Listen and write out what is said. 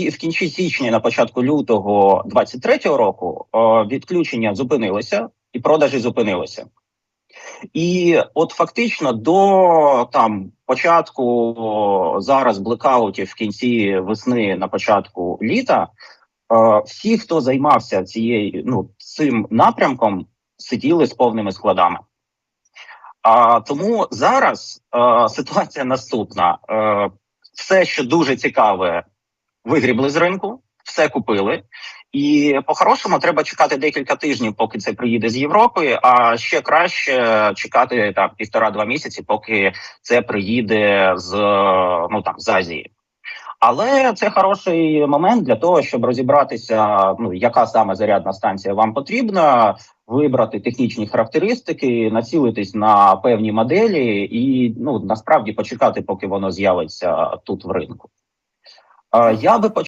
І в кінці січня, на початку лютого 23-го року, е, відключення зупинилося і продажі зупинилися. І от фактично до там початку зараз блекаутів в кінці весни, на початку літа, е, всі, хто займався цією ну цим напрямком, сиділи з повними складами. А тому зараз е, ситуація наступна: все, що дуже цікаве, вигрібли з ринку, все купили. І по-хорошому треба чекати декілька тижнів, поки це приїде з Європи. А ще краще чекати там півтора-два місяці, поки це приїде з ну там з Азії. Але це хороший момент для того, щоб розібратися, ну яка саме зарядна станція вам потрібна, вибрати технічні характеристики, націлитись на певні моделі, і ну насправді почекати, поки воно з'явиться тут в ринку. Я би.